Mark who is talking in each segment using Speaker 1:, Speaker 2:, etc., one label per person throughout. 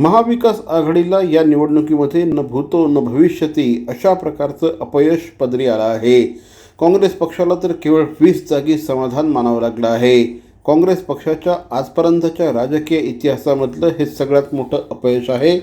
Speaker 1: महाविकास आघाडीला या निवडणुकीमध्ये न भूतो न भविष्यती अशा प्रकारचं अपयश पदरी आलं आहे. काँग्रेस पक्षाला तर केवळ वीस जागी समाधान मानावं लागलं आहे. काँग्रेस पक्षाच्या आजपर्यंतच्या राजकीय इतिहासामधलं हे सगळ्यात मोठं अपयश आहे.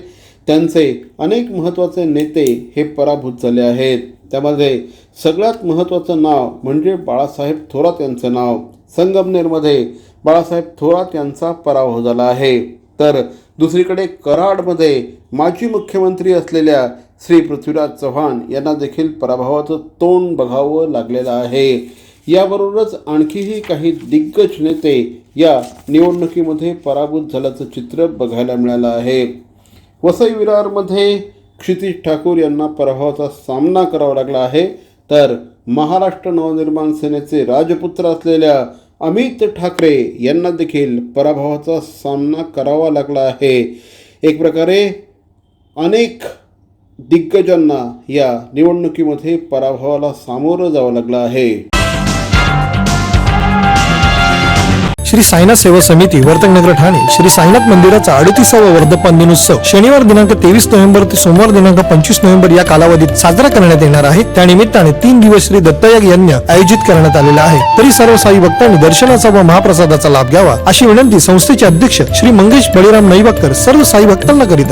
Speaker 1: त्यांचे अनेक महत्त्वाचे नेते हे पराभूत झाले आहेत. त्यामध्ये सगळ्यात महत्त्वाचं नाव म्हणजे बाळासाहेब थोरात यांचं नाव. संगमनेरमध्ये बाळासाहेब थोरात यांचा पराभव झाला आहे. तर दुसरीकडे कराडमध्ये माजी मुख्यमंत्री असलेल्या श्री पृथ्वीराज चव्हाण यांना देखील पराभवाचं तोंड बघावं लागलेलं आहे. याबरोबरच आणखीही काही दिग्गज नेते या निवडणुकीमध्ये पराभूत झाल्याचं चित्र बघायला मिळालं आहे. वसई विरारमध्ये क्षितिज ठाकूर यांना पराभवाचा सामना करावा लागला आहे. तर महाराष्ट्र नवनिर्माण सेनेचे राजपुत्र असलेल्या अमित ठाकरे यांना देखील पराभवाचा सामना करावा लागला आहे. एक प्रकारे अनेक दिग्गजांना या निवडणुकीमध्ये पराभवाला सामोरं जावं लागलं आहे.
Speaker 2: श्री साईनाथ सेवा समिती वर्तकनगर ठाणे. श्री साईनाथ मंदिराचा अडतीसावा वर्धपान दिनोत्सव शनिवार दिनांक तेवीस नोव्हेंबर ते सोमवार दिनांक पंचवीस नोव्हेंबर या कालावधीत साजरा करण्यात येणार आहे. त्यानिमित्ताने तीन दिवस श्री दत्तयाग यज्ञ आयोजित करण्यात आलेला आहे. तरी सर्व साई भक्तांनी दर्शनाचा व महाप्रसादाचा लाभ घ्यावा अशी विनंती संस्थेचे अध्यक्ष श्री मंगेश बळीराम नईबक्कर सर्व साई भक्तांना करीत आहे